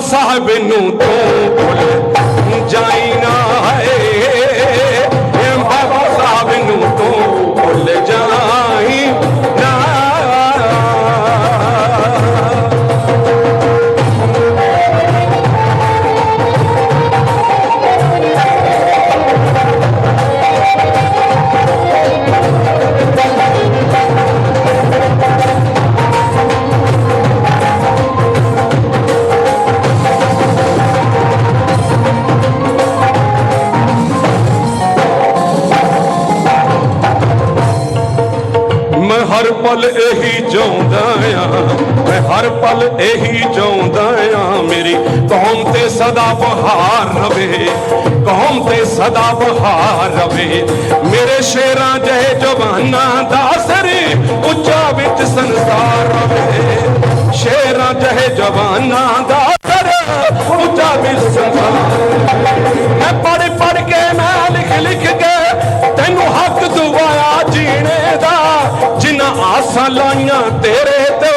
ਸਾਹਿਬ ਨੂੰ ਤੂੰ ਹਰ ਪਲ ਇਹੀ ਚਾਹੁੰਦਾ ਆ ਮੇਰੀ। ਕੌਮ ਤੇ ਸਦਾ ਬਹਾਰ ਰਵੇ। ਕੌਮ ਤੇ ਸਦਾ ਬਹਾਰ ਰਵੇ। ਮੇਰੇ ਸ਼ੇਰਾਂ ਜਹੇ ਜਵਾਨਾਂ ਦਾ ਸਰੀ ਉੱਚਾ ਵਿੱਚ ਸੰਸਾਰ ਰਵੇ। ਸ਼ੇਰਾਂ ਜਹੇ ਜਵਾਨਾਂ ਦਾ ਸਰ ਉੱਚਾ ਵਿੱਚ ਸੰਸਾਰ ਮੈਂ ਪੜ ਪੜ ਕੇ, ਮੈਂ ਲਿਖ ਲਿਖ ਕੇ ਤੈਨੂੰ ਹੱਕ ਦਵਾਇਆ ਜੀਣੇ ਦਾ। ਜਿਨ੍ਹਾਂ ਆਸਾਂ ਲਾਈਆਂ ਤੇਰੇ ਤੇ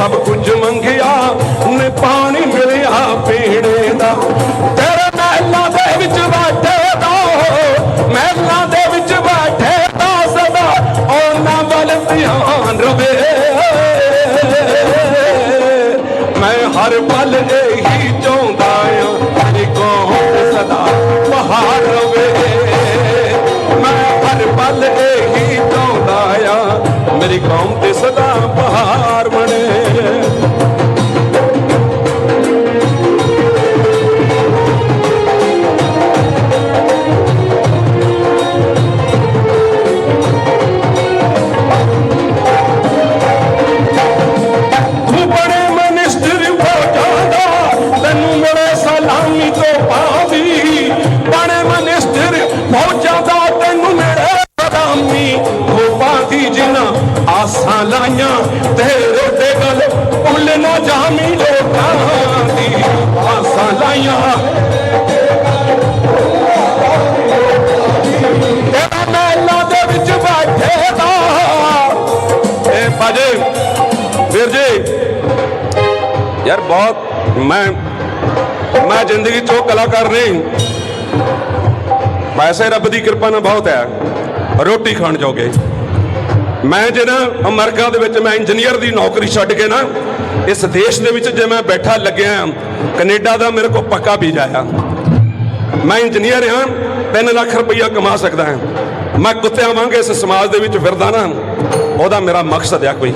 ਸਭ ਕੁਝ ਮੰਗਿਆ ਨੇ ਪਾਣੀ ਮਿਲਿਆ ਪੀੜੇ ਦਾ। ਤੇਰੇ ਮਹਿਲਾਂ ਦੇ ਵਿੱਚ ਬੈਠੇ ਦਾ ਮਹਿਲਾਂ ਦੇ ਵਿੱਚ ਬੈਠੇ ਦਾ ਸਦਾ ਉਹਨਾਂ ਵੱਲ ਧਿਆਨ ਰਵੇ। ਮੈਂ ਹਰ ਪਲ ਇਹੀ ਚਾਹੁੰਦਾ ਆ ਮੇਰੀ ਕੌਮ ਤੇ ਸਦਾ ਬਹਾਰ ਰਵੇ। ਮੈਂ ਹਰ ਪਲ ਇਹੀ ਚਾਹੁੰਦਾ ਆ, ਮੇਰੀ ਕੌਮ ਤੇ ਸਦਾ ਬਹਾਰ ਯਾਰ ਬਹੁਤ ਮੈਂ ਮੈਂ ਜ਼ਿੰਦਗੀ ਚੋਂ ਕਲਾਕਾਰ ਨਹੀਂ। ਵੈਸੇ ਰੱਬ ਦੀ ਕਿਰਪਾ ਨਾਲ ਬਹੁਤ ਹੈ। ਰੋਟੀ ਖਾਣ ਜੋਗੇ। ਮੈਂ ਜੇ ਨਾ ਅਮਰੀਕਾ ਦੇ ਵਿੱਚ ਮੈਂ ਇੰਜੀਨੀਅਰ ਦੀ ਨੌਕਰੀ ਛੱਡ ਕੇ ਨਾ ਇਸ ਦੇਸ਼ ਦੇ ਵਿੱਚ ਜੇ ਮੈਂ ਬੈਠਾ ਲੱਗਿਆ ਹਾਂ, ਕੈਨੇਡਾ ਦਾ ਮੇਰੇ ਕੋਲ ਪੱਕਾ ਵੀਜ਼ਾ ਆ। ਮੈਂ ਇੰਜੀਨੀਅਰ ਹਾਂ 3 ਲੱਖ ਰੁਪਈਆ ਕਮਾ ਸਕਦਾ ਹਾਂ ਮੈਂ ਕੁੱਤੇ ਆਵਾਂਗੇ ਇਸ ਸਮਾਜ ਦੇ ਵਿੱਚ ਫਿਰਦਾ ਨਾ ਉਹਦਾ ਮੇਰਾ ਮਕਸਦ ਆ ਕੋਈ।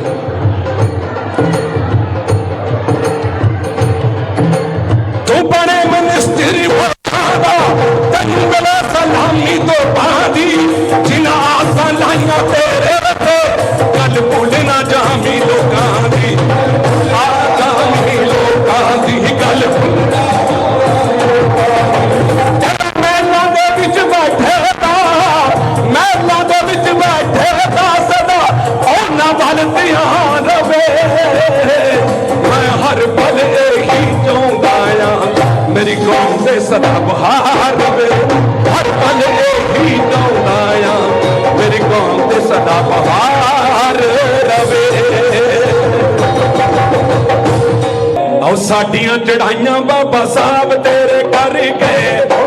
ਸਾਡੀਆਂ ਚੜਾਈਆਂ ਬਾਬਾ ਸਾਹਿਬ ਤੇਰੇ ਕਰਕੇ।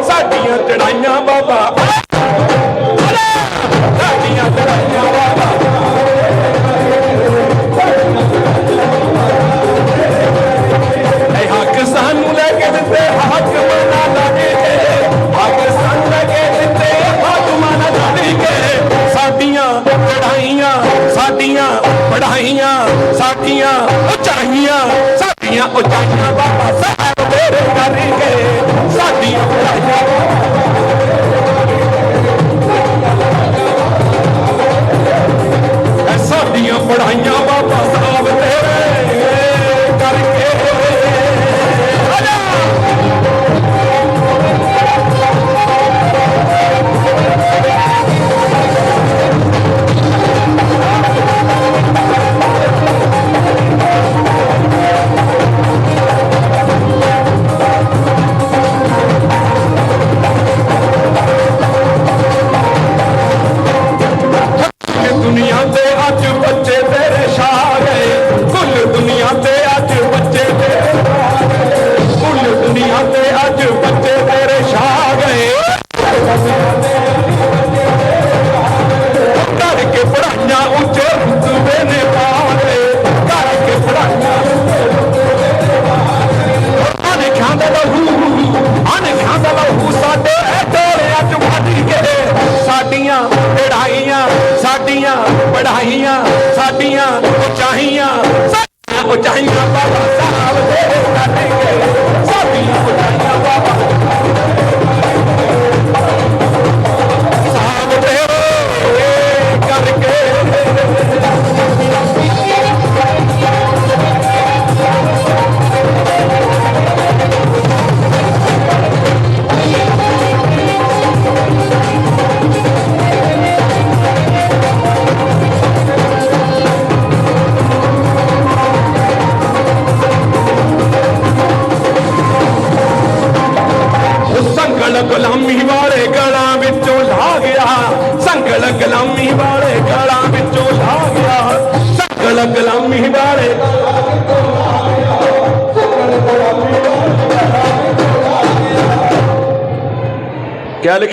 ਸਾਡੀਆਂ ਚੜਾਈਆਂ ਬਾਬਾ ਸਾਡੀਆਂ ਚੜਾਈਆਂ ਬਾਬਾ। ਇਹ ਹੱਕ ਸਾਨੂੰ ਲੈ ਕੇ ਦਿੱਤੇ ਉਚਾਈਆਂ ਬਾਬਾ ਸਾਹਿਬ ਤੇਰੇ ਕਰਕੇ ਸਾਡੀਆਂ ਪੜਾਈਆਂ ਸਾਡੀਆਂ ਸਾਡੀਆਂ ਪੜਾਈਆਂ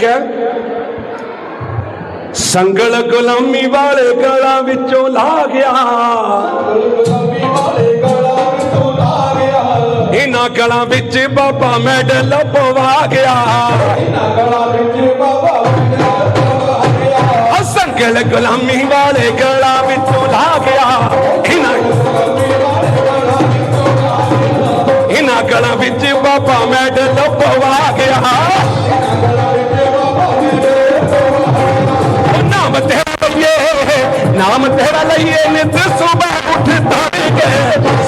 ਕਿਆ ਲਿਖਿਆ ਸੰਗਲ ਗੁਲਾਮੀ ਵਾਲੇ ਗਲਾਂ ਵਿੱਚੋਂ ਲਾ ਗਿਆ। ਇਹਨਾਂ ਗਲਾਂ ਵਿੱਚ ਬਾਬਾ ਮੈਡਲ ਪਵਾ ਗਿਆ। ਸੰਗਲ ਗੁਲਾਮੀ ਵਾਲੇ ਗਲਾਂ ਵਿੱਚੋਂ ਲਾ ਗਿਆ। ਇਹਨਾਂ ਇਹਨਾਂ ਗਲਾਂ ਵਿੱਚ ਬਾਬਾ ਮੈਡਲ ਪਵਾ ਗਿਆ। ਨਾਮ ਤੇਰਾ ਲਈਏ ਨਿਤ ਸੁਬਹ ਉੱਠ ਕੇ।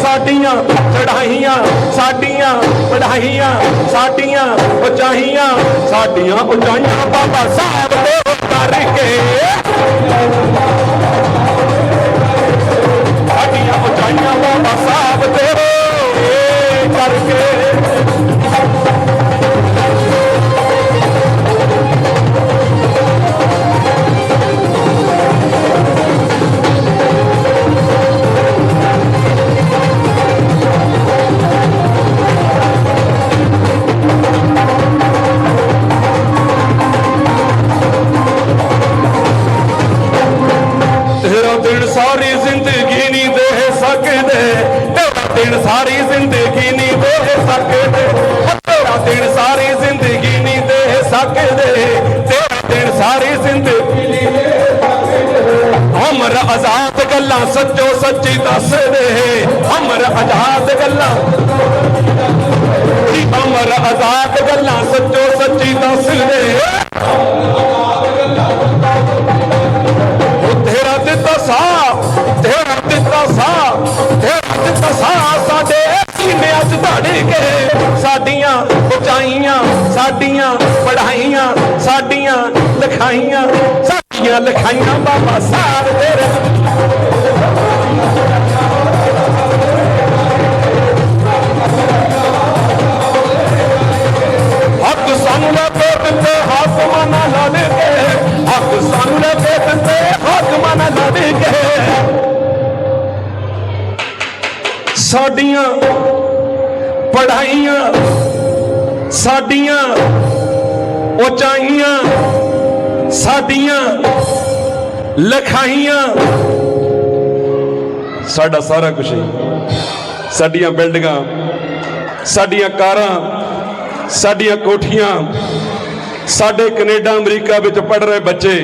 ਸਾਡੀਆਂ ਚੜਾਈਆਂ ਸਾਡੀਆਂ ਪੜਾਈਆਂ ਸਾਡੀਆਂ ਉਚਾਈਆਂ ਸਾਡੀਆਂ ਉਚਾਈਆਂ ਬਾਬਾ ਸਾਹਿਬ ਆਜ਼ਾਦ ਗੱਲਾਂ ਸੱਚੋ ਸੱਚੀ ਦੱਸਦੇ ਅਮਰ ਆਜ਼ਾਦ ਗੱਲਾਂ। ਅਮਰ ਆਜ਼ਾਦ ਗੱਲਾਂ ਸੱਚੋ ਸੱਚੀ ਦੱਸਦੇ ਉਹ ਤੇਰਾ ਦਿੱਤਾ ਸਾਹ, ਤੇਰਾ ਦਿੱਤਾ ਸਾਹ, ਤੇਰਾ ਦਿੱਤਾ ਸਾਹ ਸਾਡੇ ਸੀਨਿਆਂ 'ਚ ਧੜ ਕੇ। ਸਾਡੀਆਂ ਉਚਾਈਆਂ, ਸਾਡੀਆਂ ਪੜਾਈਆਂ ਸਾਡੀਆਂ ਲਿਖਾਈਆਂ ਸਾਡੀਆਂ ਲਿਖਾਈਆਂ ਬਾਬਾ ਸਾਹਿਬ ਤੇਰੇ ਹੱਕ ਸਾਨੂੰ ਲੱਗੇ ਤੇ ਹਾਕਮਾਂ ਨਾਲ ਲੜ ਕੇ। ਹੱਕ ਸਾਨੂੰ ਲੱਗੇ ਤੇ ਹਾਕਮਾਂ ਨਾਲ ਲੜ ਕੇ। ਸਾਡੀਆਂ ਪੜਾਈਆਂ ਸਾਡੀਆਂ ਉਚਾਈਆਂ ਸਾਡੀਆਂ ਲਖਾਈਆਂ। ਸਾਡਾ ਸਾਰਾ ਕੁਝ ਸਾਡੀਆਂ ਬਿਲਡਿੰਗਾਂ, ਸਾਡੀਆਂ ਕਾਰਾਂ, ਸਾਡੀਆਂ ਕੋਠੀਆਂ, ਸਾਡੇ ਕੈਨੇਡਾ, ਅਮਰੀਕਾ ਵਿੱਚ ਪੜ ਰਹੇ ਬੱਚੇ,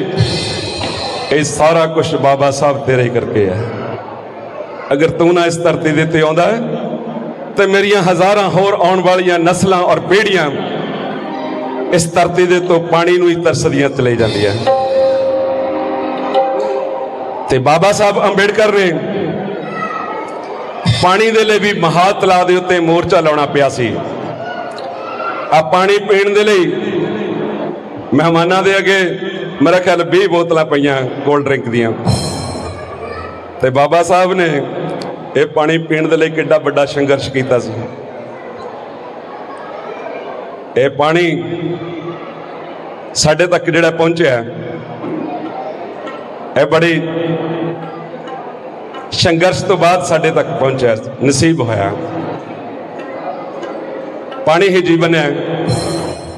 ਇਹ ਸਾਰਾ ਕੁਝ ਬਾਬਾ ਸਾਹਿਬ ਤੇਰੇ ਕਰਕੇ ਹੈ। ਅਗਰ ਤੂੰ ਨਾ ਇਸ ਧਰਤੀ ਦੇ ਉੱਤੇ ਆਉਂਦਾ ਹੈ, ਤੇ ਮੇਰੀਆਂ ਹਜ਼ਾਰਾਂ ਹੋਰ ਆਉਣ ਵਾਲੀਆਂ ਨਸਲਾਂ ਔਰ ਪੀੜ੍ਹੀਆਂ ਇਸ ਧਰਤੀ ਦੇ ਤੋਂ ਪਾਣੀ ਨੂੰ ਹੀ ਤਰਸਦੀਆਂ ਚਲੇ ਜਾਂਦੀਆਂ। ਤੇ ਬਾਬਾ ਸਾਹਿਬ ਅੰਬੇਡਕਰ ਨੇ ਪਾਣੀ ਦੇ ਲਈ ਵੀ ਮਹਾ ਤਲਾਬ ਦੇ ਉੱਤੇ ਮੋਰਚਾ ਲਾਉਣਾ ਪਿਆ ਸੀ। ਆ ਪਾਣੀ ਪੀਣ ਦੇ ਲਈ ਮਹਿਮਾਨਾਂ ਦੇ ਅੱਗੇ ਮੇਰਾ ਖਿਆਲ 20 ਬੋਤਲਾਂ ਪਈਆਂ ਕੋਲਡ ਡਰਿੰਕ ਦੀਆਂ। ਤੇ ਬਾਬਾ ਸਾਹਿਬ ਨੇ ਇਹ ਪਾਣੀ ਪੀਣ ਦੇ ਲਈ ਕਿੱਡਾ ਵੱਡਾ ਸੰਘਰਸ਼ ਕੀਤਾ ਸੀ। ਇਹ ਪਾਣੀ ਸਾਡੇ ਤੱਕ ਜਿਹੜਾ ਪਹੁੰਚਿਆ ਇਹ ਬੜੀ ਸੰਘਰਸ਼ ਤੋਂ ਬਾਅਦ ਸਾਡੇ ਤੱਕ ਪਹੁੰਚਿਆ ਨਸੀਬ ਹੋਇਆ ਪਾਣੀ ਹੀ ਜੀਵਨ ਹੈ,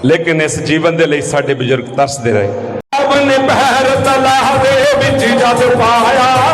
ਲੇਕਿਨ ਇਸ ਜੀਵਨ ਦੇ ਲਈ ਸਾਡੇ ਬਜ਼ੁਰਗ ਤਰਸਦੇ ਰਹੇ। ਆਪਣੇ ਪੈਰ ਤਲਾਹ ਦੇ ਵਿੱਚ ਜਦ ਪਾਇਆ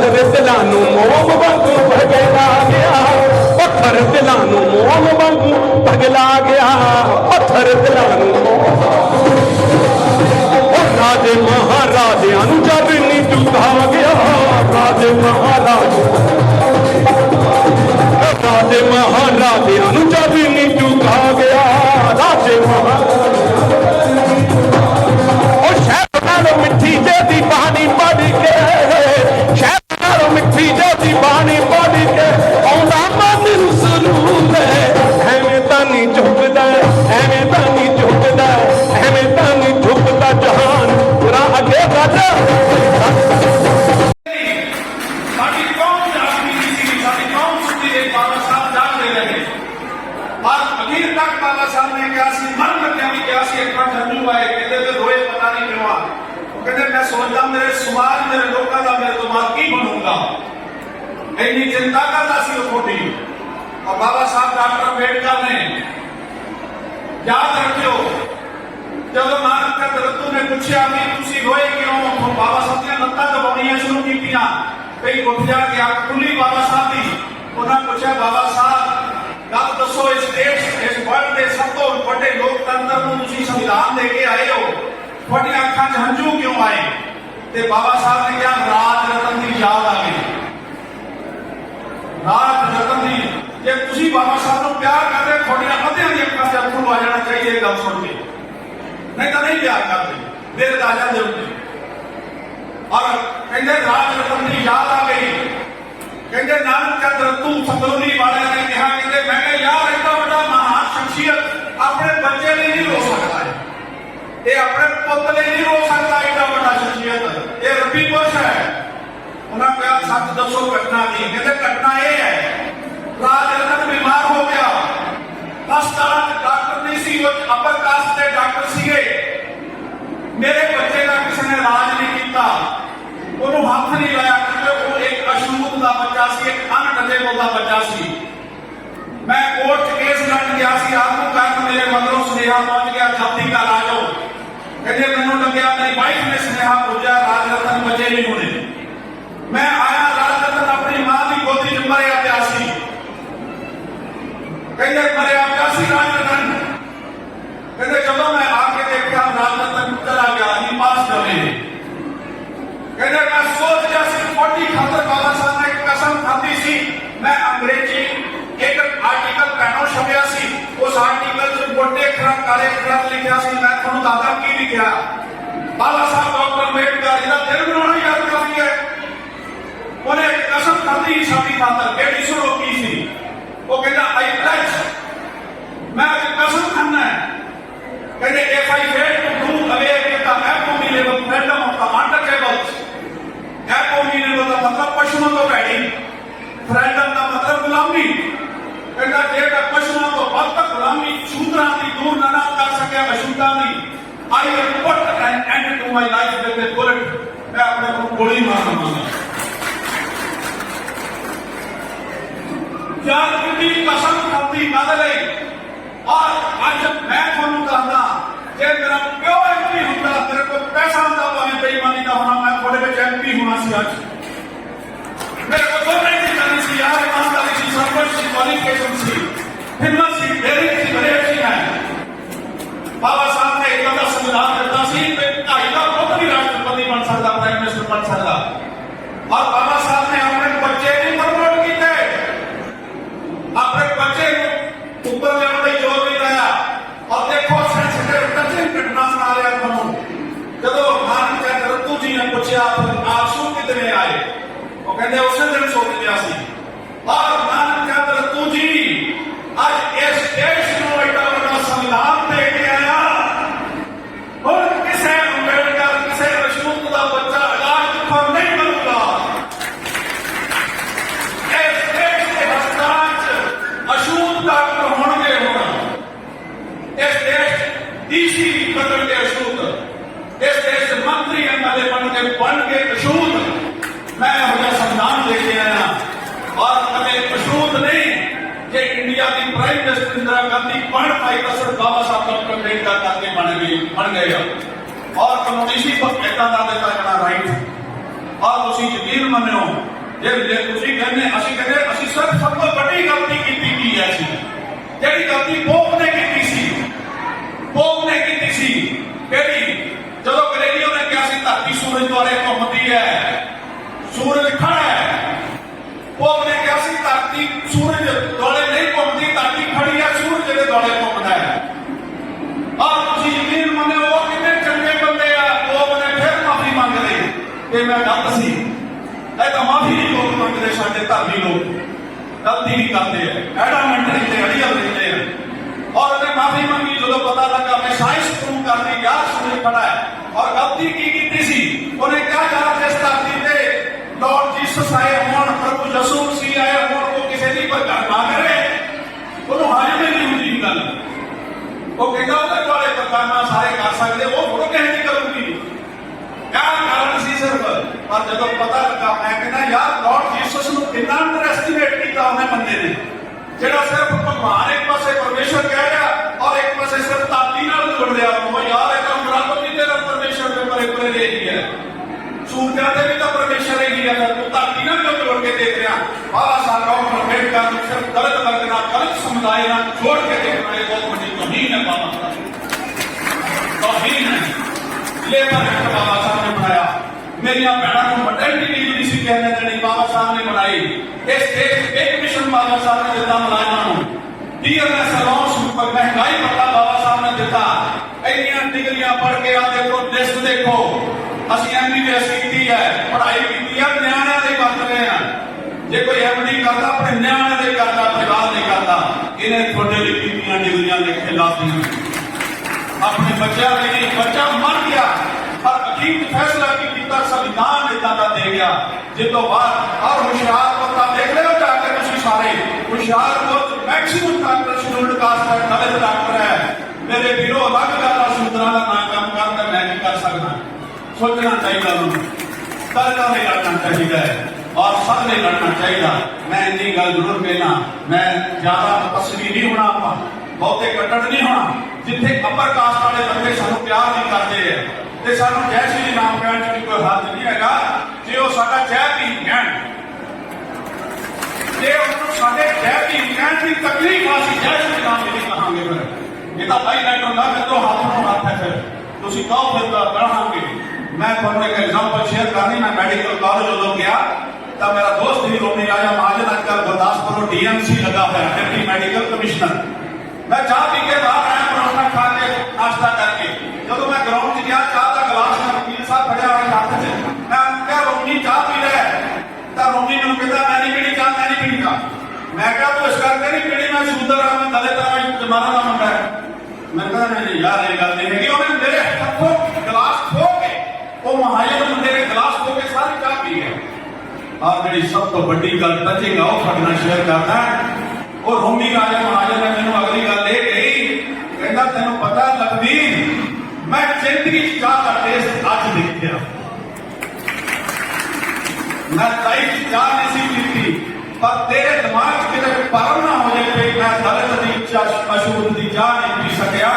ਪੱਥਰ ਦਿਲਾਂ ਨੂੰ ਮੋਮ ਵਾਂਗੂ ਭਗਲਾ ਗਿਆ। ਪੱਥਰ ਦਿਲਾਂ ਨੂੰ ਮੋਮ ਵਾਂਗੂ ਭਗਲਾ ਗਿਆ। ਪੱਥਰ ਦਿਲਾਂ ਨੂੰ ਰਾਜੇ ਮਹਾਰਾਜਿਆਂ ਨੂੰ ਜਦ ਨੀ ਝੁਕਾ ਗਿਆ। ਰਾਜੇ ਮਹਾਰਾਜ ਰਾਜੇ ਮਹਾਰਾਜਿਆਂ ਨੂੰ ਜਦ ਨਹੀਂ ਝੁਕਾ ਗਿਆ। ਰਾਜੇ ਮਹਾਰਾਜ اور ابھی تک بابا صاحب نے کیا سی من کرتے ہوئی کیا سی، ایک بار دھرمی ہوئے کہتے تھے روئے پتا نہیں کیوں آئے وہ کہتے، میں سمجھتا میرے سماج، میرے لوگوں کا میرے دماغ کی بنوں گا۔ اینی چنتا تھا سی وہ کھوٹی۔ اور بابا صاحب ڈاکٹر امبیڈکر نے یاد رکھو جب نانک کا درتو نے پوچھا کہ تسی روئے کیوں؟ تو بابا صاحب نے لتا دباؤنیاں شروع کی پیاں کئی گھٹیا گیا کھلی بابا صاحب دی۔ انہاں پوچھا، بابا صاحب ਗੱਲ ਦੱਸੋ ਇਸ ਦੇਸ਼, ਇਸ ਵਰਲਡ ਦੇ ਸਭ ਤੋਂ ਵੱਡੇ ਲੋਕਤੰਤਰ ਨੂੰ ਤੁਸੀਂ ਸੰਵਿਧਾਨ ਦੇ ਕੇ ਆਏ ਹੋ। ਤੁਹਾਡੀਆਂ ਅੱਖਾਂ 'ਚ ਹੰਝੂ ਕਿਉਂ ਆਏ? ਤੇ ਬਾਬਾ ਸਾਹਿਬ ਨੇ ਕਿਹਾ ਰਾਜ ਰਤਨ ਦੀ ਯਾਦ ਆ ਗਈ। ਰਾਜ ਰਤਨ ਦੀ, ਜੇ ਤੁਸੀਂ ਬਾਬਾ ਸਾਹਿਬ ਨੂੰ ਪਿਆਰ ਕਰਦੇ, ਤੁਹਾਡੀਆਂ ਅੱਧਿਆਂ ਦੀਆਂ ਅੱਖਾਂ 'ਚ ਅੱਥਰੂ ਆ ਜਾਣਾ ਚਾਹੀਦਾ ਇਹ ਗੱਲ ਸੁਣ ਕੇ। ਨਹੀਂ ਤਾਂ ਨਹੀਂ ਪਿਆਰ ਕਰਦੇ ਮੇਰੇ ਤਾਂ ਆ ਜਾਂਦੇ ਉੱਤੇ ਔਰ ਕਹਿੰਦੇ ਰਾਜ ਰਤਨ ਦੀ ਯਾਦ ਆ ਗਈ। ਕਹਿੰਦੇ, ਨਾਨਕ ਚੰਦ ਰਤੂ ਸੰਗਰੂਰੀ ਵਾਲਿਆਂ ਨੇ ਕਿਹਾ, ਕਹਿੰਦੇ, ਮੈਂ ਕਿਹਾ, ਯਾਰ, ਇੰਨਾ ਵੱਡਾ ਮਹਾਨ ਸ਼ਖਸੀਅਤ ਆਪਣੇ ਬੱਚੇ ਲਈ ਨਹੀਂ ਰੋ ਸਕਦਾ ਇਹ। ਆਪਣੇ ਪੁੱਤ ਲਈ ਨਹੀਂ ਰੋ ਸਕਦਾ, ਇੰਨਾ ਵੱਡਾ ਸ਼ਖਸੀਅਤ। ਇਹ ਰੱਬੀ ਕੁਛ ਹੈ। ਉਹਨਾਂ ਕਿਹਾ, ਸੱਚ ਦੱਸੋ, ਘਟਨਾ ਕੀ? ਕਹਿੰਦੇ, ਘਟਨਾ ਇਹ ਹੈ, ਰਾਜ ਰਤਨ ਬਿਮਾਰ ਹੋ ਗਿਆ। ਹਸਪਤਾਲ ਚ ਡਾਕਟਰ ਨਹੀਂ ਸੀ ਉਹ ਅਪਰ ਕਾਸਟ ਦੇ ਡਾਕਟਰ ਸੀਗੇ। ਮੇਰੇ ਬੱਚੇ ਦਾ ਕਿਸੇ ਨੇ ਇਲਾਜ ਨਹੀਂ ਕੀਤਾ। ਉਹਨੂੰ ਹੱਥ ਨਹੀਂ ਲਾਇਆ ਕਿਉਂਕਿ ਉਹ ਇੱਕ ਅਸ਼ੂਤ ਦਾ ਬੱਚਾ ਸੀ, ਇੱਕ ਅਨਡਿਜੇਬਲ ਦਾ ਬੱਚਾ ਸੀ। ਮੈਂ ਕੋਰਟ 'ਚ ਕੇਸ ਲੜਨ ਗਿਆ ਸੀ, ਆਪ ਨੂੰ ਕਾਰਨ ਮੇਰੇ ਮਗਰੋਂ ਸੁਨੇਹਾ ਪਹੁੰਚ ਗਿਆ, ਜਲਦੀ ਘਰ ਆ ਜਾਓ। ਕਹਿੰਦੇ ਮੈਨੂੰ ਲੱਗਿਆ ਮੇਰੀ ਵਾਈਫ ਨੇ ਸੁਨੇਹਾ ਭੇਜਿਆ ਰਾਜ ਰਤਨ ਬੱਚੇ ਨਹੀਂ ਹੋਣੇ। ਮੈਂ ਆਇਆ ਰਾਜ ਰਤਨ ਆਪਣੀ ਮਾਂ ਦੀ ਗੋਦੀ 'ਚ ਮਰਿਆ ਪਿਆ ਸੀ। ਕਹਿੰਦੇ ਮਰਿਆ ਪਿਆ ਸੀ ਰਾਜ ਰਤਨ ਕਹਿੰਦੇ ਜਦੋਂ ਮੈਂ ਆ ਕੇ ਦੇਖਿਆ ਰਾਜ ਰਤਨ ਚਲਾ ਗਿਆ ਹੀ ਪਾਸ ਜਾਵੇ ਕਹਿੰਦੇ ਮੈਂ ਸੋਚ ਰਿਹਾ ਸੀ ਕੋਟੀ ਖਾਤਰ ਬਾਬਾ ਸਾਹਿਬ ਨੇ ਕਸਮ ਖਾਧੀ ਸੀ। ਮੈਂ ਅੰਗਰੇਜ਼ੀ ਇੱਕ ਆਰਟੀਕਲ ਪੈਨੋ ਛਪਿਆ ਸੀ। ਉਸ ਆਰਟੀਕਲ 'ਚ ਮੋਟੇ ਅੱਖਰਾਂ ਕਾਲੇ ਅੱਖਰਾਂ ਲਿਖਿਆ ਸੀ। ਮੈਂ ਤੁਹਾਨੂੰ ਦੱਸਦਾ ਕੀ ਲਿਖਿਆ। ਬਾਬਾ ਸਾਹਿਬ, ਡਾਕਟਰ ਅੰਬੇਡਕਰ ਇਹਦਾ ਦਿਲ ਬਣਾਉਣਾ ਯਾਦ ਕਰਦੀ ਹੈ। ਉਹਨੇ ਕਸਮ ਖਾਧੀ ਸੀ ਸਾਡੀ ਖਾਤਰ। ਕਿਹੜੀ ਸੁਣੋ ਸੀ? ਉਹ ਕਹਿੰਦਾ ਮਤਲਬ ਪਸ਼ੂਆਂ ਤੋਂ ਭੈੜੀ freedom ਦਾ ਮਤਲਬ ਗੁਲਾਮੀ ਕਹਿੰਦਾ ਜੇ ਮੈਂ ਪਸ਼ੂਆਂ ਤੋਂ ਵੱਧ ਤੱਕ ਗੁਲਾਮੀ ਸ਼ੂਦਰਾਂ ਦੀ ਦੂਰ ਨਾ ਨਾ ਕਰ ਸਕਿਆ ਅਸ਼ੂਦਾਂ ਦੀ I will put an end to my life with a bullet. ਮੈਂ ਆਪਣੇ ਆਪ ਨੂੰ ਗੋਲੀ ਮਾਰ ਦਵਾਂਗਾ ਯਾਰ ਕਿੰਨੀ ਕਸਮ ਖਾਦੀ ਕਾਹਦੇ ਲਈ ਔਰ ਅੱਜ ਮੈਂ ਤੁਹਾਨੂੰ ਦੱਸਦਾ ਜੇ ਮੇਰਾ ਪਿਓ ਐਮਪੀ ਹੁੰਦਾ ਤੇਰੇ ਕੋਲ ਪੈਸਾ ਹੁੰਦਾ ਭਾਵੇਂ ਬੇਈਮਾਨੀ ਦਾ ਹੋਣਾ ਮੈਂ ਤੁਹਾਡੇ ਵਿੱਚ ਐਮਪੀ ਹੋਣਾ ਸੀ ਅੱਜ ਮੇਰੇ ਕੋਲ ਦੋਨੇ ਹੀ ਕਰਨੀ ਸੀ ਯਾਰ ਇਮਾਨਦਾਰੀ ਸੀ ਸਰਵਿਸ ਸੀ ਕੁਆਲੀਫਿਕੇਸ਼ਨ ਸੀ ਹਿੰਮਤ ਸੀ ਡੇਰਿੰਗ ਸੀ ਬਰੇਵ ਸੀ ਮੈਂ ਬਾਬਾ ਸਾਹਿਬ ਨੇ ਇੱਕ ਦਾ ਸੰਵਿਧਾਨ ਦਿੱਤਾ ਸੀ ਕਿ ਢਾਈ ਦਾ ਪੁੱਤ ਵੀ ਰਾਸ਼ਟਰਪਤੀ ਬਣ ਸਕਦਾ ਪ੍ਰਾਈਮ ਮਿਨਿਸਟਰ ਬਣ ਸਕਦਾ ਔਰ ਬਾਬਾ ਸਾਹਿਬ ਨੇ ਆਪਣੇ ਬੱਚੇ ਨਹੀਂ ਪ੍ਰਮੋਟ ਕੀਤੇ ਆਪਣੇ ਬੱਚੇ ਨੂੰ ਉੱਪਰ ਲਿਆਉਣ ਲਈ ਜ਼ੋਰ ਨਹੀਂ ਲਾਇਆ ਔਰ ਦੇਖੋ ਸੈਂਸਿਟਿਵ ਟੱਚਿੰਗ ਘਟਨਾ ਸੁਣਾ ਰਿਹਾ ਤੁਹਾਨੂੰ ਜਦੋਂ ਨਾਨਕ ਚੰਦ ਰਤੂ ਜੀ ਨੇ ਪੁੱਛਿਆ ਆਸੂ ਕਿਤਨੇ ਆਏ ਉਹ ਕਹਿੰਦੇ ਉਸੇ ਦਿਨ ਸੋਚ ਲਿਆ ਸੀ ਔਰ ਨਾਨਕ ਚੰਦ ਰਤੂ ਜੀ ਅੱਜ ਇਸ ਦੇਸ਼ ਨੂੰ ਐਡਾ ਵੱਡਾ ਸੰਵਿਧਾਨ ਦੇ ਕੇ ਆਇਆ ਹੁਣ ਕਿਸੇ ਅੰਬੇਡਕਰ ਕਿਸੇ ਅਸ਼ੂਤ ਦਾ ਬੱਚਾ ਇਲਾਜ ਕਿੱਥੋਂ ਨਹੀਂ ਮਿਲੂਗਾ ਇਸ ਦੇਸ਼ ਦੇ ਹਸਪਤਾਲਾਂ 'ਚ ਅਸ਼ੂਤ ਡਾਕਟਰ ਹੋਣਗੇ ਹੁਣ ਇਸ ਦੇਸ਼ ਡੀਸੀ ਬਦਲਣਗੇ ਅਸ਼ੂਤ ਇਸ ਦੇਸ਼ ਦੇ ਮੰਤਰੀ ਐਮਐਲਏ ਬਣ ਕੇ ਬਣਗੇ ਅਸ਼ੂਤ ਮੈਂ ਇਹੋ ਜਿਹਾ ਸੰਵਿਧਾਨ ਦੇ ਕੇ ਆਇਆ ਔਰ ਕਦੇ ਅਸ਼ੂਤ ਨਹੀਂ ਜੇ ਇੰਡੀਆ ਦੀ ਪ੍ਰਾਈਮ ਮਿਨਿਸਟਰ ਇੰਦਰਾ ਗਾਂਧੀ ਬਣ ਪਾਈ ਤਾਂ ਸਰ ਬਾਬਾ ਸਾਹਿਬ ਡਾਕਟਰ ਅੰਬੇਡਕਰ ਕਰਕੇ ਬਣ ਗਈ, ਬਣ ਗਏ ਆ। ਔਰ ਕਾਨੂੰਨੀ ਸੀ ਪਰ ਇਦਾਂ ਦਾ ਦਿੱਤਾ ਜਾਣਾ ਰਾਈਟ ਔਰ ਤੁਸੀਂ ਯਕੀਨ ਤੁਸੀਂ ਕਹਿੰਦੇ, ਅਸੀਂ ਕਹਿੰਦੇ, ਅਸੀਂ ਸਿਰਫ ਸਭ ਤੋਂ ਵੱਡੀ ਗਲਤੀ ਕੀਤੀ ਕੀ ਹੈ ਸੀ ਜਿਹੜੀ ਗਲਤੀ ਪੋਪ ਨੇ ਕੀਤੀ ਸੀ ਪੋਪ ਨੇ ਕੀਤੀ ਸੀ, ਕਿਹੜੀ? ਜਦੋਂ ਗਰੇਲੀਓ ਨੇ ਕਿਹਾ ਸੀ ਧਰਤੀ ਸੂਰਜ ਦੁਆਰੇ ਘੁੰਮਦੀ ਹੈ, ਸੂਰਜ ਖੜਾ ਹੈ ਪੋਪ ਨੇ ਕਿਹਾ ਸੀ ਧਰਤੀ ਸੂਰਜ ਦੁਆਲੇ ਨਹੀਂ ਘੁੰਮਦੀ ਧਰਤੀ ਖੜੀ ਹੈ ਸੂਰਜ ਦੇ ਦੁਆਲੇ ਘੁੰਮਦਾ ਹੈ ਔਰ ਤੁਸੀਂ ਯਕੀਨ ਮੰਨਿਓ ਉਹ ਕਿੰਨੇ ਚੰਗੇ ਬੰਦੇ ਆ ਪੋਪ ਨੇ ਫਿਰ ਮਾਫੀ ਮੰਗ ਲਈ ਕਿ ਮੈਂ ਗਲਤ ਸੀ ਇਹ ਤਾਂ ਮਾਫੀ ਨਹੀਂ ਲੋਕ ਮੰਗਦੇ ਸਾਡੇ ਧਰਮੀ ਲੋਕ ਗਲਤੀ ਨਹੀਂ ਕਰਦੇ ਆ ਐਡਾਮੈਂਟਰੀ ਤੇ ਅੜੀਅਲ ਰਹਿੰਦੇ ਆ ਔਰ ਉਹਨੇ ਮਾਫੀ ਮੰਗੀ ਜਦੋਂ ਪਤਾ ਲੱਗਾ ਮੈਂ ਸਾਇੰਸ ਪ੍ਰੂਵ ਕਰਨੀ ਯਾਰ ਸੂਰਜ ਖੜਾ ਹੈ ਔਰ ਗਲਤੀ ਕੀ ਕੀਤੀ ਸੀ ਉਹਨੇ ਕਿਹਾ ਯਾਰ ਜਿਸ ਧਰਤੀ ਤੇ ਲਾਰਡ ਜੀਸਸ ਆਏ ਹੋਣ ਪ੍ਰਭੂ ਯਸੂ ਮਸੀਹ ਆਏ ਹੋਣ ਉਹ ਕਿਸੇ ਦੀ ਕੋਈ ਗੱਲ ਨਾ ਕਰੇ ਉਹਨੂੰ ਹਾਜ਼ਰ ਨਹੀਂ ਹੁੰਦੀ ਗੱਲ ਉਹ ਕਹਿੰਦਾ ਉਹਦੇ ਦੁਆਲੇ ਪਰਵਾਨਾ ਸਾਰੇ ਕਰ ਸਕਦੇ ਉਹ ਥੋੜੋ ਕਿਸੇ ਦੀ ਕਰੂਗੀ ਕਿਆ ਕਾਰਨ ਸੀ ਸਿਰਫ ਪਰ ਜਦੋਂ ਪਤਾ ਲੱਗਾ ਮੈਂ ਕਹਿੰਦਾ ਯਾਰ ਲਾਰਡ ਜੀਸਸ ਨੂੰ ਕਿੰਨਾ ਅੰਡਰਐਸਟੀਮੇਟ ਕੀਤਾ ਉਹਨੇ ਬੰਦੇ ਨੇ ਜਿਹੜਾ ਸਿਰਫ ਭਗਵਾਨ ਇੱਕ ਪਾਸੇ ਪਰਮੇਸ਼ਰ ਕਹਿ ਰਿਹਾ ਔਰ ਇੱਕ ਪਾਸੇ ਸਿਰਫ ਤਾਤੀ ਨਾਲ ਜੁੜ ਰਿਹਾ ਉਹ ਯਾਰ ਇਹ ਕੰਮ ਬਰਾਬਰ ਨਹੀਂ ਤੇਰਾ ਪਰਮੇਸ਼ਰ ਦੇ ਪਰੇ ਪਰੇ ਦੇ ਹੀ ਹੈ ਸੂਰਜਾਂ ਦੇ ਵੀ ਤਾਂ ਪਰਮੇਸ਼ਰ ਹੀ ਹੈ ਤੂੰ ਧਰਤੀ ਨਾਲ ਕਿਉਂ ਜੋੜ ਕੇ ਦੇਖ ਰਿਹਾ। ਬਾਬਾ ਸਾਹਿਬ ਨੂੰ ਪ੍ਰਵੇਸ਼ ਕਰਨ ਸਿਰਫ ਗਲਤ ਵਰਗ ਨਾਲ, ਗਲਤ ਸਮੁਦਾਇ ਨਾਲ ਜੋੜ ਕੇ ਦੇਖਣਾ ਇਹ ਬਹੁਤ ਵੱਡੀ ਤੋਹੀਨ ਹੈ ਬਾਬਾ ਤੋਹੀਨ ਹੈ। ਲੇਬਰ ਐਕਟ ਬਾਬਾ ਸਾਹਿਬ ਨੇ ਬਣਾਇਆ। ਮੇਰੀਆਂ ਭੈਣਾਂ ਨੂੰ ਮਟਰਨਿਟੀ ਲੀਵ ਨਹੀਂ ਸੀ ਕਹਿਣੇ ਦੇਣੀ ਬਾਬਾ ਸਾਹਿਬ ਨੇ ਬਣਾਈ। ਇਸ ਦੇਸ਼ ਇੱਕ ਮਿਸ਼ਨ ਬਾਬਾ ਸਾਹਿਬ ਨੇ ਦਿੱਤਾ ਮੁਲਾਜ਼ਮਾਂ ਨੂੰ। ਡੀਅਰਨੈਸ ਅਲਾਉਂਸ ਉੱਪਰ ਮਹਿੰਗਾਈ ਭੱਤਾ ਬਾਬਾ ਸਾਹਿਬ ਨੇ ਦਿੱਤਾ। ਇੰਨੀਆਂ ਡਿਗਰੀਆਂ ਪੜ੍ਹ ਕੇ ਆ ਦੇਖੋ ਲਿਸਟ ਦੇਖੋ। ਅਸੀਂ ਐਮਬੀਬੀਐਸ ਕੀਤੀ ਹੈ, ਪੜ੍ਹਾਈ ਕੀਤੀ ਹੈ, ਨਿਆਣਿਆਂ ਦੇ ਵਰਤ ਰਹੇ ਹਾਂ। ਜੇ ਕੋਈ ਐਮਡੀ ਕਰਦਾ, ਆਪਣੇ ਨਿਆਣਿਆਂ ਦੇ ਕਰਦਾ, ਪਰਿਵਾਰ ਨਹੀਂ ਕਰਦਾ, ਇਹਨੇ ਤੁਹਾਡੇ ਲਈ ਕੀਤੀਆਂ ਡਿਗਰੀਆਂ ਦੇ ਖਿਲਾਫ ਨਹੀਂ ਆਪਣੇ ਬੱਚਿਆਂ ਲਈ ਬੱਚਾ ਮਰ ਗਿਆ, ਪਰ ਅਜੀਬ ਫੈਸਲਾ ਕੀ ਕੀਤਾ, ਸੰਵਿਧਾਨ ਇਦਾਂ ਦਾ ਦੇ ਗਿਆ। ਜਿਸ ਤੋਂ ਬਾਅਦ ਔਰ ਹੁਸ਼ਿਆਰਪੁਰ ਦਾ ਦੇਖ ਲਿਓ ਜਾ ਕੇ ਤੁਸੀਂ ਸਾਰੇ। Hoshiarpur maximum doctor scheduled caste ਦਾ ਦਲਿਤ ਡਾਕਟਰ ਹੈ। ਮੇਰੇ ਵੀਰੋ, ਅਲੱਗ ਗੱਲ ਆ ਦਾ ਨਾਂ ਕੰਮ ਕਰਦਾ, ਮੈਂ ਕੀ ਕਰ ਸਕਦਾ। ਸੋਚਣਾ ਚਾਹੀਦਾ ਉਹਨੂੰ ਦਲਿਤਾਂ ਲਈ ਲੜਨਾ ਚਾਹੀਦਾ ਹੈ ਔਰ ਸਭ ਲਈ ਲੜਨਾ ਚਾਹੀਦਾ ਮੈਂ ਇੰਨੀ ਗੱਲ ਜ਼ਰੂਰ ਕਹਿਣਾ ਮੈਂ ਜ਼ਿਆਦਾ ਤਸਵੀਰੀ ਹੋਣਾ ਆਪਾਂ ਬਹੁਤੇ ਕੱਟੜ ਨਹੀਂ ਹੋਣਾ ਜਿੱਥੇ ਅੱਪਰ ਕਾਸਟ ਵਾਲੇ ਬੰਦੇ ਸਾਨੂੰ ਪਿਆਰ ਨਹੀਂ ਕਰਦੇ ਹੈ ਤੇ ਸਾਨੂੰ ਜੈ ਸ਼੍ਰੀ ਰਾਮ ਕਹਿਣ ਚ ਵੀ ਕੋਈ ਹੱਥ ਨਹੀਂ ਹੈਗਾ ਜੇ ਉਹ ਸਾਡਾ ਜੈ ਵੀ ਕਹਿਣ ਜੇ ਉਹਨੂੰ ਸਾਡੇ ਜੈ ਵੀ ਕਹਿਣ ਦੀ ਤਕਲੀਫ ਆ ਸੀ ਜੈ ਸ਼੍ਰੀ ਰਾਮ ਨਹੀਂ ਕਹਾਂਗੇ ਫਿਰ ਇਹ ਤਾਂ ਭਾਈ ਨਾ ਕਰਦਾ ਮੈਂ ਤੋਂ ਹੱਥ ਨੂੰ ਹੱਥ ਹੈ ਫਿਰ ਤੁਸੀਂ ਕਹੋ ਫਿਰ ਤਾਂ ਕਹਾਂਗੇ ਮੈਂ ਤੁਹਾਨੂੰ ਇੱਕ ਐਗਜ਼ਾਮਪਲ ਸ਼ੇਅਰ ਕਰਨੀ, ਮੈਂ ਮੈਡੀਕਲ ਕਾਲਜ ਉਦੋਂ ਗਿਆ ਤਾਂ ਮੇਰਾ ਦੋਸਤ ਵੀ ਰੋਮੀ ਰਾਜਾ ਮਹਾਜਨ ਅੱਜਕੱਲ ਗੁਰਦਾਸਪੁਰੋਂ ਡੀਐਮਸੀ ਲੱਗਾ ਹੋਇਆ ਡਿਪਟੀ ਮੈਡੀਕਲ ਕਮਿਸ਼ਨਰ ਮੈਂ ਚਾਹ ਪੀ ਕੇ ਬਾਹਰ ਆਇਆ ਪਰੌਂਠਾ ਖਾ ਕੇ, ਨਾਸ਼ਤਾ ਕਰਕੇ। ਜਦੋਂ ਮੈਂ ਗਰਾਊਂਡ 'ਚ ਗਿਆ, ਚਾਹ ਦਾ ਗਲਾਸ ਮੈਂ ਵਕੀਲ ਸਾਹਿਬ ਫੜਿਆ ਹੋਇਆ ਹੱਥ 'ਚ। ਮੈਂ ਕਿਹਾ, ਰੋਮੀ, ਚਾਹ ਪੀ ਰਿਹਾ ਤਾਂ ਰੋਮੀ ਮੈਨੂੰ ਕਹਿੰਦਾ, ਮੈਂ ਨਹੀਂ ਪੀਣੀ ਚਾਹ, ਮੈਂ ਨਹੀਂ ਪੀਣੀ ਚਾਹ। ਮੈਂ ਕਿਹਾ, ਤੂੰ ਇਸ ਕਰਕੇ ਨਹੀਂ ਪੀਣੀ? ਮੈਂ ਸ਼ੂਦਰ ਆ, ਮੈਂ ਦਲਿਤ ਆ ਮੈਂ ਜਮਾਨਾ ਦਾ ਮੁੰਡਾ ਮੈਂ ਕਹਿੰਦਾ ਨਹੀਂ, ਯਾਰ, ਇਹ ਗੱਲ ਨਹੀਂ ਹੈਗੀ। ਉਹਨੇ ਮੇਰੇ ਹੱਥੋਂ ਗਲਾਸ ਖੋ ਕੇ ਉਹ ਮਹਾਜਨ ਮੁੰਡੇ ਨੇ ਗਲਾਸ ਖੋ ਕੇ ਸਾਰੀ ਚਾਹ ਪੀ ਗਿਆ ਆ ਜਿਹੜੀ ਸਭ ਤੋਂ ਵੱਡੀ ਗੱਲ ਟੱਚਿੰਗ ਉਹ ਤੁਹਾਡੇ ਸ਼ੇਅਰ ਕਰਦਾ ਉਹ ਰੋਮੀ ਰਾਜਾ ਮਹਾਜਨ ਨੇ ਮੈਨੂੰ ਅਗਲੀ ਗੱਲ ਇਹ ਕਹੀ, ਕਹਿੰਦਾ, ਤੈਨੂੰ ਪਤਾ ਲਖਵੀਰ ਮੈਂ ਜ਼ਿੰਦਗੀ 'ਚ ਚਾਹ ਦਾ ਟੇਸਟ ਅੱਜ ਦੇਖਿਆ। ਮੈਂ ਲਾਈਫ ਚਾਹ ਨਹੀਂ ਸੀ ਪੀਤੀ, ਪਰ ਤੇਰੇ ਦਿਮਾਗ 'ਚ ਕਿਤੇ ਪਰਮ ਨਾ ਹੋ ਜਾਵੇ ਮੈਂ ਦਲਿਤ ਦੀ ਚਾਹ ਅਸ਼ੂਦ ਦੀ ਚਾਹ ਨਹੀਂ ਪੀ ਸਕਿਆ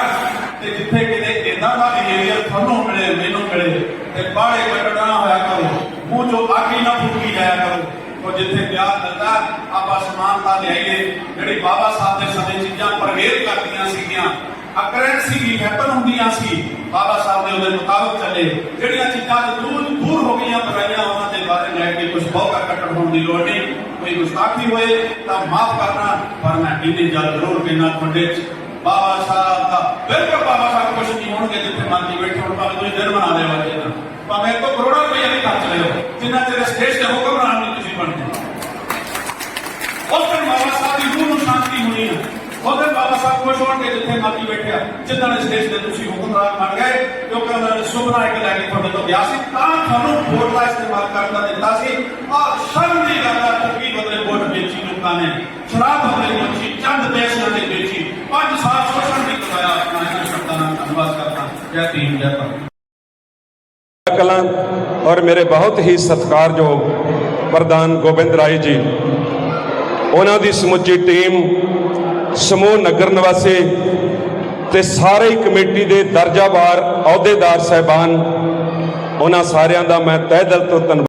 ਤੇ ਜਿੱਥੇ ਕਿਤੇ ਇਦਾਂ ਦਾ ਬਿਹੇਵੀਅਰ ਤੁਹਾਨੂੰ ਮਿਲੇ, ਮੈਨੂੰ ਮਿਲੇ। ਤੇ ਬਾੜੇ ਕੱਟਣਾ ਹੋਇਆ ਕਰੋ। ਮੂੰਹ ਚੋਂ ਆਗੀ ਨਾ ਫੁੱਕੀ ਜਾਇਆ ਕਰੋ। ਉਹ ਜਿੱਥੇ ਪਿਆਰ ਮਿਲਦਾ ਆਪਾਂ ਸਮਾਨਤਾ ਲਿਆਈਏ। ਜਿਹੜੀ ਬਾਬਾ ਸਾਹਿਬ ਦੇ ਸਮੇਂ ਚੀਜ਼ਾਂ ਪਰਵੇਰ ਕਰਦੀਆਂ ਸੀਗੀਆਂ ਅਕਰੈਂਸੀ ਵੀ ਹੈਪਨ ਹੁੰਦੀਆਂ ਸੀ, ਬਾਬਾ ਸਾਹਿਬ ਨੇ ਉਹਦੇ ਮੁਤਾਬਕ ਚੱਲੇ। ਜਿਹੜੀਆਂ ਚੀਜ਼ਾਂ ਦੂਰ ਦੂਰ ਹੋ ਗਈਆਂ ਬੁਰਾਈਆਂ ਉਹਨਾਂ ਦੇ ਬਾਰੇ ਲੈ ਕੇ ਕੁਝ ਬਹੁਤਾ ਕੱਟੜ ਹੋਣ ਦੀ ਲੋੜ ਨਹੀਂ। ਕੋਈ ਗੁਸਤਾਖੀ ਹੋਏ, ਤਾਂ ਮਾਫ ਕਰਨਾ, ਪਰ ਮੈਂ ਇੰਨੀ ਜਲ ਜ਼ਰੂਰ ਕਹਿਣਾ ਤੁਹਾਡੇ ਬਾਬਾ ਸਾਹਿਬ ਦਾ ਬਿਲਕੁਲ ਬਾਬਾ ਸਾਹਿਬ ਕੁਝ ਨਹੀਂ ਹੋਣਗੇ ਜਿੱਥੇ ਮਰਜ਼ੀ ਬੈਠੇ ਹੋਣ, ਭਾਵੇਂ ਤੁਸੀਂ ਦਿਨ ਬਣਾ ਲਿਓ ਅੱਜ ਦਾ। ਭਾਵੇਂ ਤੋਂ ਕਰੋੜਾਂ ਰੁਪਏ ਨਹੀਂ ਖਰਚ ਲਿਓ ਜਿੰਨਾ ਚਿਰ ਸਟੇਜ ਤੇ ਹੁਕਮਰਾਨ ਨਹੀਂ ਤੁਸੀਂ ਬਣਦੇ ਉਸ ਦਿਨ ਬਾਬਾ ਸਾਹਿਬ ਦੀ ਰੂਹ ਨੂੰ ਸ਼ਾਂਤੀ ਹੋਣੀ ਹੈ ਉਸ ਬਾਬਾ ਸਾਹਿਬ ਖੁਸ਼ ਹੋਣਗੇ ਜਿੱਥੇ ਮਰਜ਼ੀ ਬੈਠਿਆ ਜਿੱਦਾਂ ਸਟੇਜ ਤੇ ਤੁਸੀਂ ਹੁਕਮਰਾਨ ਬਣ ਗਏ ਕਿਉਂਕਿ ਉਹਨਾਂ ਨੇ ਸੁਪਨਾ ਇੱਕ ਲੈ ਕੇ ਤੁਹਾਡੇ ਤੋਂ ਗਿਆ ਸੀ। ਤਾਂ ਤੁਹਾਨੂੰ ਵੋਟ ਦਾ ਇਸਤੇਮਾਲ ਕਰਨ ਦਾ ਦਿੱਤਾ ਸੀ। ਔਰ ਸ਼ਰਮ ਦੀ ਗੱਲ ਹੈ ਠੱਗੀ ਬਦਲੇ ਵੋਟ ਵੇਚੀ ਲੋਕਾਂ ਨੇ, ਸ਼ਰਾਬ ਬਦਲੇ ਵੇਚੀ ਚੰਦ ਪੈਸਿਆਂ ਦੇ ਵੇਚੀ ਸਾਲ ਸ਼ੋਸ਼ਣ ਵੀ ਕਰਵਾਇਆ ਆਪਣਾ ਇਹਨਾਂ ਸ਼ਬਦਾਂ ਨਾਲ ਧੰਨਵਾਦ ਕਰਦਾ। ਜੈ ਭੀਮ, ਜੈ ਭਾਰਤ। ਕਲਾਂ ਔਰ ਮੇਰੇ ਬਹੁਤ ਹੀ ਸਤਿਕਾਰਯੋਗ ਪ੍ਰਧਾਨ ਗੋਬਿੰਦ ਰਾਏ ਜੀ, ਉਹਨਾਂ ਦੀ ਸਮੁੱਚੀ ਟੀਮ ਸਮੂਹ ਨਗਰ ਨਿਵਾਸੀ ਤੇ ਸਾਰੇ ਕਮੇਟੀ ਦੇ ਦਰਜਾਵਾਰ ਅਹੁਦੇਦਾਰ ਸਹਿਬਾਨ, ਉਹਨਾਂ ਸਾਰਿਆਂ ਦਾ ਮੈਂ ਤਹਿ ਦਿਲ ਤੋਂ ਧੰਨਵਾਦ